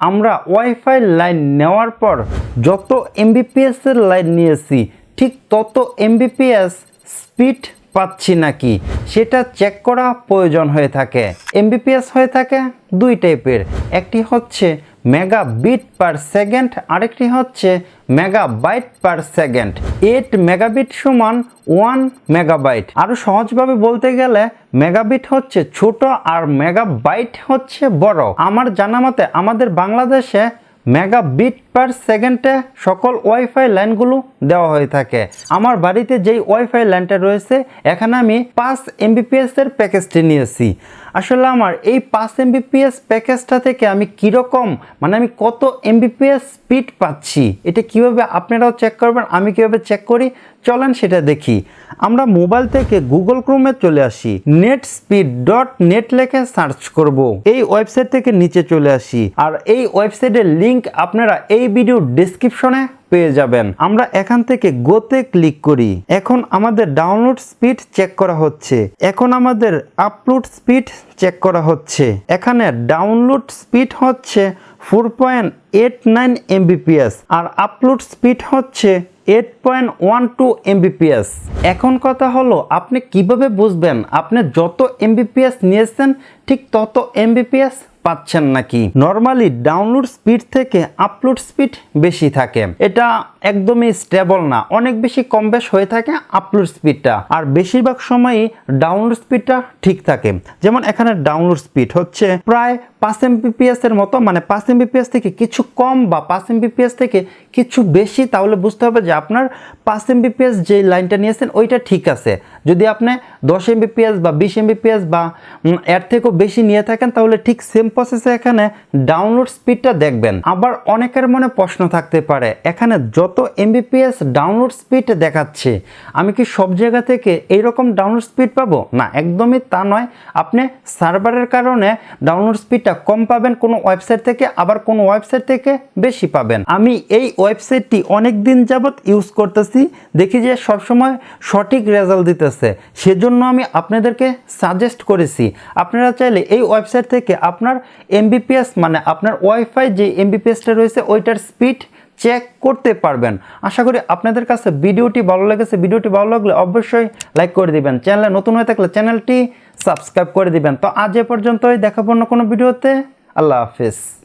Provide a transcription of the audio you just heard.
আমরা wifi line নেওয়ার পর যত এমবিপিএস এর লাইন নিয়েছি, ঠিক তত এমবিপিএস স্পিড পাচ্ছি নাকি, সেটা চেক করা প্রয়োজন হয়ে থাকে। এমবিপিএস হয়ে থাকে দুই টাইপের একটি হচ্ছে মেগা বিট পার সেকেন্ড, আরেকটি হচ্ছে megabyte per second. Eight megabit সমান ওয়ান মেগাবাইট। আরও সহজভাবে বলতে গেলে মেগাবিট হচ্ছে ছোট আর মেগাবাইট হচ্ছে বড়। আমার জানা মতে আমাদের বাংলাদেশে মেগা বিট পার সেকেন্ডে সকল ওয়াইফাই লাইনগুলো দেওয়া হয়ে থাকে। আমার বাড়িতে যেই ওয়াইফাই লাইনটা রয়েছে, এখানে আমি পাঁচ এমবিপিএস এর প্যাকেজটি নিয়েছি। আসলে আমার এই পাঁচ এমবিপিএস প্যাকেজটা থেকে আমি কীরকম মানে আমি কত এমবিপিএস স্পিড পাচ্ছি, এটা কীভাবে আপনারাও চেক করবেন, আমি কীভাবে চেক করি, চলেন সেটা দেখি। আমরা মোবাইল থেকে গুগল ক্রোমে চলে আসি। নেট স্পিড ডট নেট লেখে সার্চ করব। এই ওয়েবসাইট থেকে নিচে চলে আসি। আর এই ওয়েবসাইটের লিংক আপনারা এই ভিডিও ডিসক্রিপশনে পেয়ে যাবেন। আমরা এখান থেকে গোতে ক্লিক করি। এখন আমাদের ডাউনলোড স্পিড চেক করা হচ্ছে। এখন আমাদের আপলোড স্পিড চেক করা হচ্ছে। এখানে ডাউনলোড স্পিড হচ্ছে four point eight nine Mbps আর আপলোড স্পিড হচ্ছে eight point one two Mbps এখন কথা হলো, আপনি কীভাবে বুঝবেন আপনি যত এমবিপিএস নিয়েছেন, ঠিক তত এমবিপিএস পাচ্ছেন নাকি? নর্মালি ডাউনলোড স্পিড থেকে আপলোড স্পিড বেশি থাকে। এটা একদমই স্টেবল না। অনেক বেশি কম বেশ হয়ে থাকে আপলোড স্পিডটা আর বেশিরভাগ সময়ই ডাউনলোড স্পিডটা ঠিক থাকে। যেমন এখানে ডাউনলোড স্পিড হচ্ছে প্রায় পাঁচ এমবিপিএস এর মতো। মানে পাঁচ এমবিপিএস থেকে কিছু কম বা পাঁচ এমবিপিএস থেকে কিছু বেশি, তাহলে বুঝতে হবে যে আপনার পাঁচ এমবিপিএস যে লাইনটা নিয়েছেন, ওইটা ঠিক আছে। যদি আপনি দশ এমবিপিএস বা বিশ এমবিপিএস বা এর থেকেও বেশি নিয়ে থাকেন, তাহলে ঠিক সেম প্রসেসে এখানে ডাউনলোড স্পিডটা দেখবেন। আবার অনেকের মনে প্রশ্ন থাকতে পারে, এখানে যত এমবিপিএস ডাউনলোড স্পিড দেখাচ্ছে, আমি কি সব জায়গা থেকে এইরকম ডাউনলোড স্পিড পাবো? না, একদমই তা নয়। আপনি সার্ভারের কারণে ডাউনলোড স্পিডটা কম পাবেন, কোনো ওয়েবসাইট থেকে, আবার কোনো ওয়েবসাইট থেকে বেশি পাবেন। আমি এই ওয়েবসাইটটি অনেক দিন যাবৎ ইউজ করতেছি, দেখি যে সবসময় সঠিক রেজাল্ট দিতেছে। সেজন্য আমি আপনাদেরকে সাজেস্ট করেছি। আপনারা চাইলে এই ওয়েবসাইট থেকে আপনার এমবিপিএস মানে আপনার ওয়াইফাই যে এমবিপিএসটা রয়েছে, ওইটার স্পিড চেক করতে পারবেন। আশা করি আপনাদের কাছে ভিডিওটি ভালো লেগেছে। ভিডিওটি ভালো লাগলে অবশ্যই লাইক করে দিবেন। চ্যানেলে নতুন হয়ে থাকলে চ্যানেলটি সাবস্ক্রাইব করে দিবেন। তো আজ এ পর্যন্তই। দেখাবো অন্য কোনো ভিডিওতে। আল্লাহ হাফিজ।